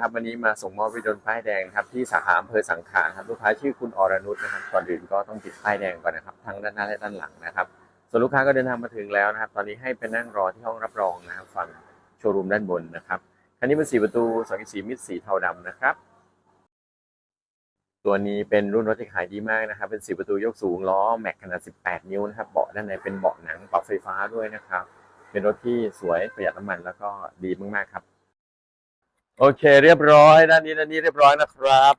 ครับวันนี้มาส่งมอบรถยนต์ป้ายแดงครับที่สาขาอำเภอสังขารครับลูกค้าชื่อคุณอรนุชนะครับก่อนอื่นก็ต้องติดป้ายแดงก่อนนะครับทั้งด้านหน้าและด้านหลังนะครับส่วนลูกค้าก็เดินทางมาถึงแล้วนะครับ ตอนนี้ให้ไปนั่งรอที่ห้องรับรองนะครับฝั่งโชว์รูมด้านบนนะครับคันนี้เป็นสีประตูสองสีมิดสีเทาดำนะครับ ตัวนี้เป็นรุ่นรถที่ขายดีมากนะครับ เป็นสีประตูยกสูงล้อแม็กขนาด 18 นิ้วนะครับเบาะด้านในเป็นเบาะหนังปรับไฟฟ้าด้วยนะครับ เป็นรถที่สวยประหยัดน้ำมันแล้วก็ดีมากๆครับ โอเค เรียบร้อยด้านนี้ด้านนี้เรียบร้อยนะครับ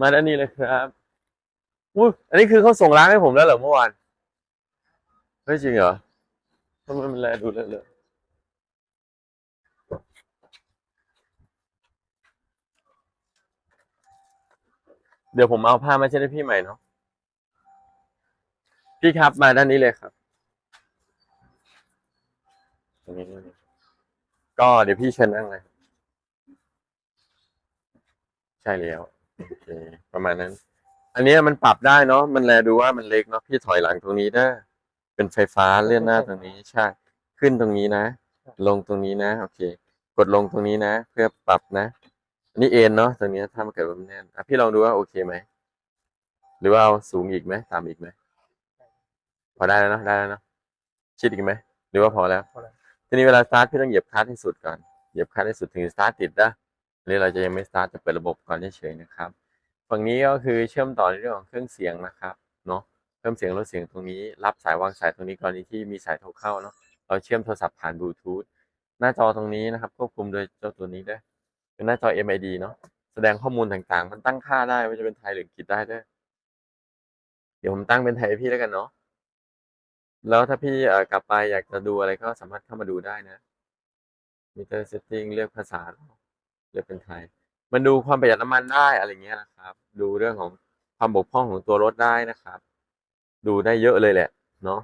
มาด้านนี้เลยครับอุ้ยอันนี้คือเขาส่งล้างให้ผมแล้วเหรอเมื่อวานเฮ้ยจริงเหรอทำไมมันแลดูเลอะเลยเดี๋ยวผมเอาผ้ามาเช็ดให้พี่ใหม่เนาะพี่ครับมาด้านนี้เลยครับตรงนี้ ก็เดี๋ยวพี่เชิญนั่งเลยใช่แล้วโอเคประมาณนั้น อันนี้มันปรับได้เนาะมันแลดูว่ามันเล็กเนาะพี่ถอยหลังตรงนี้ได้ เป็นไฟฟ้าเลื่อนหน้าตรงนี้ใช่ขึ้นตรงนี้นะ ลงตรงนี้นะ โอเค กดลงตรงนี้นะ เพื่อปรับนะ อันนี้เอ็นเนาะตรงนี้ถ้ามันเกิดว่ามันแน่นอะพี่ลองดูว่าโอเคไหมหรือว่าเอาสูงอีกไหมตามอีกไหมพอได้แล้วเนาะได้แล้วเนาะชิดอีกไหมหรือว่าพอแล้วพอแล้ว ทีนี้เวลาสตาร์ทพี่ต้องเหยียบคลัตช์ให้สุดก่อน เหยียบคลัตช์ให้สุดถึงสตาร์ทติดนะอันนี้เราจะยังไม่สตาร์ทจะเปิดระบบก่อนเฉยๆนะครับ ฝั่งนี้ก็คือเชื่อมต่อในเรื่องของเครื่องเสียงนะครับ เนาะเพิ่มเสียงลดเสียงตรงนี้ รับสายวางสายตรงนี้กรณีที่มีสายโทรเข้าเนาะ เราเชื่อมโทรศัพท์ผ่านบลูทูธ หน้าจอตรงนี้นะครับควบคุมโดยเจ้าตัวนี้ด้วยเป็นหน้าจอ MID เนาะ แสดงข้อมูลต่างๆ มันตั้งค่าได้ว่าจะเป็นไทยหรืออังกฤษได้ด้วย เดี๋ยวผมตั้งเป็นไทยพี่แล้วกันเนาะ แล้วถ้าพี่กลับไปอยากจะดูอะไรก็สามารถเข้ามาดูได้นะมิเตอร์เซตติ้งเลือกภาษาเลือกเป็นไทย มันดูความประหยัดน้ำมันได้อะไรเงี้ยนะครับ ดูเรื่องของความบกพร่องของตัวรถได้นะครับ ดูได้เยอะเลยแหละ เนาะ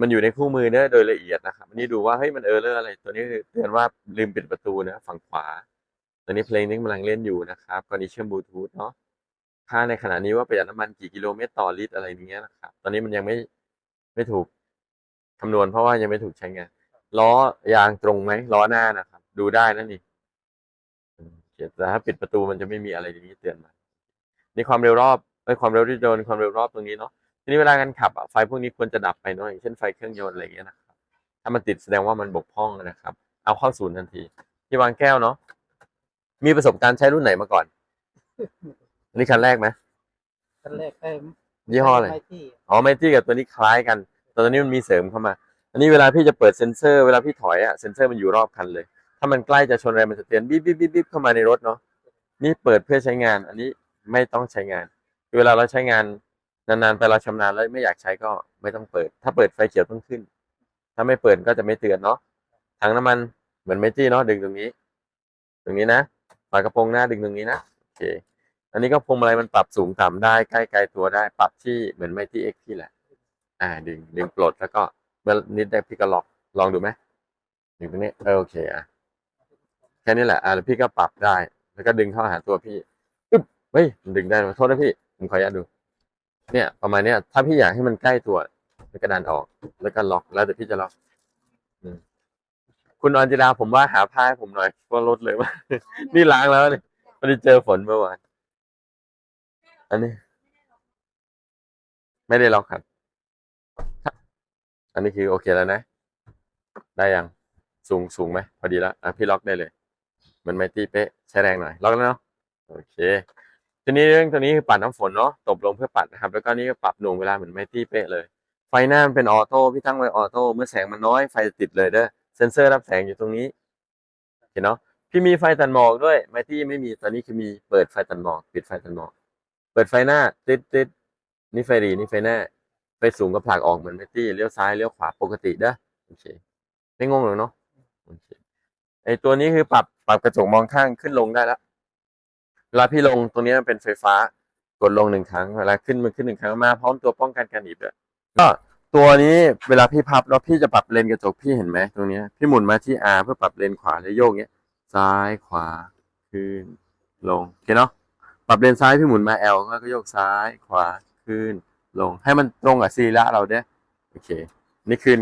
มันอยู่ในคู่มือเนื้โดยละเอียดนะครับอันนี้ดูว่าเฮ้ยมันเออร์เลอร์อะไร ตัวนี้เตือนว่าลืมปิดประตูนะฝั่งขวาตอนนี้เพลงนี้กำลังเล่นอยู่นะครับตอนนี้เชื่อมบลูทูธเนาะค่าในขณะนี้ว่าประหยัดน้ำมันกี่กิโลเมตรต่อลิตรอะไรเงี้ยนะครับ ตอนนี้มันยังไม่ไม่ถูก คำนวณเพราะว่ายังไม่ถูกใช้งานล้อยางตรงไหมล้อหน้านะครับ ดูได้นั่นนี่อืมแต่ถ้าปิดประตูมันจะไม่มีอะไรอย่างนี้เตือนมานี่ความเร็วรอบไอ้ยความเร็วที่โดนความเร็วรอบตรงนี้เนาะทีนี้เวลาการขับอะไฟพวกนี้ควรจะดับไปเนาะอย่างเช่นไฟเครื่องยนต์อะไรอย่างเงี้ยนะครับถ้ามันติดแสดงว่ามันบกพร่องนะครับ เอาเข้าศูนย์ทันทีที่วางแก้วเนาะมีประสบการณ์ใช้รุ่นไหนมาก่อนอันนี้คันแรกไหมขั้นแรกได้ยี่ห้ออะไรม่ที่อ๋อไมตี้กับตัวนี้คล้ายกัน แต่ตัวนี้มันมีเสริมเข้ามา อันนี้เวลาพี่จะเปิดเซ็นเซอร์เวลาพี่ถอยอะเซ็นเซอร์มันอยู่รอบคันเลย ถ้ามันใกล้จะชนอะไรมันจะเตือนบิ๊บบิ๊บบิ๊บเข้ามาในรถเนาะนี่เปิดเพื่อใช้งาน อันนี้ไม่ต้องใช้งาน เวลาเราใช้งานนานๆไปเราชำนาญแล้วไม่อยากใช้ก็ไม่ต้องเปิด ถ้าเปิดไฟเขียวต้องขึ้น ถ้าไม่เปิดก็จะไม่เตือนเนาะถังน้ำมันเหมือนเมจี้เนาะดึงตรงนี้ ตรงนี้นะฝากระโปรงหน้าดึงตรงนี้นะโอเค อันนี้ก็พวงมาลัยมันปรับสูงต่ำได้ใกล้ไกลตัวได้ปรับที่เหมือนไมตี้เอ็กที่แหละ อ่า ดึง ดึงปลดแล้วก็เมื่อนิดได้พี่ก็ล็อกลองดูไหมดึงตรงนี้เออโอเคอะแค่นี้แหละอ่าแล้วพี่ก็ปรับได้ แล้วก็ดึงเข้าหาตัวพี่อึ๊บเฮ้ยมันดึงได้ขอโทษนะพี่ผมขออนุญาตดู เนี่ย ประมาณเนี้ย ถ้าพี่อยากให้มันใกล้ตัวแล้วก็ดันออก แล้วก็ล็อกแล้วเดี๋ยวพี่จะล็อกคุณออนจิราผมว่าหาผ้าให้ผมหน่อยเพรารถเลยว่านี่ล้างแล้วเนี่ยไม่ได้เจอฝนเมื่อวานอันนี้ ไม่ได้ล็อกครับ อันนี้คือโอเคแล้วนะ ได้ยัง สูงสูงไหมพอดีแล้วอะพี่ล็อกได้เลยมือนไม่ตี้เป๊ะใช้แรงหน่อย ล็อกแล้วเนาะโอเค ทีนี้เรื่องตัวนี้คือปัดน้ำฝนเนาะตบลงเพื่อปัดนะครับ แล้วก็นี่ก็ปรับหน่วงเวลาเหมือนไม่ตี้เป๊ะเลย ไฟหน้ามันเป็นออโต้พี่ตั้งไว้ออโต้เมื่อแสงมันน้อยไฟจะติดเลยเด้อเซนเซอร์รับแสงอยู่ตรงนี้เห็นเนาะพี่มีไฟตัดหมอกด้วยไมตี้ไม่มีตอนนี้คือมีเปิดไฟตัดหมอก ปิดไฟตัดหมอก เปิดไฟหน้าติดติดนี่ไฟดีนี่ไฟหน้า ไฟสูงก็ผลักออกเหมือนไมตี้เลี้ยวซ้ายเลี้ยวขวาปกติเด้อโอเคไม่งงหรอกเนาะโอเคไอตัวนี้คือปรับปรับกระจกมองข้างขึ้นลงได้แล้วเวลาพี่ลงตรงนี้มันเป็นไฟฟ้ากดลงหนึ่งครั้งเวลาขึ้นมันขึ้นหนึ่งครั้งมาพร้อมตัวป้องกันการหนีบด้วยก็ตัวนี้เวลาพี่พับแล้วพี่จะปรับเลนกระจกพี่เห็นไหมตรงนี้พี่หมุนมาที่ R เพื่อปรับเลนขวาแล้วโยกเนี้ยซ้ายขวาขึ้นลงโอเคเนาะปรับเลนซ้ายพี่หมุนมา L แล้วก็โยกซ้ายขวาขึ้น ลงให้มันตรงกับซีระเราเด้ยโอเค นี่คือ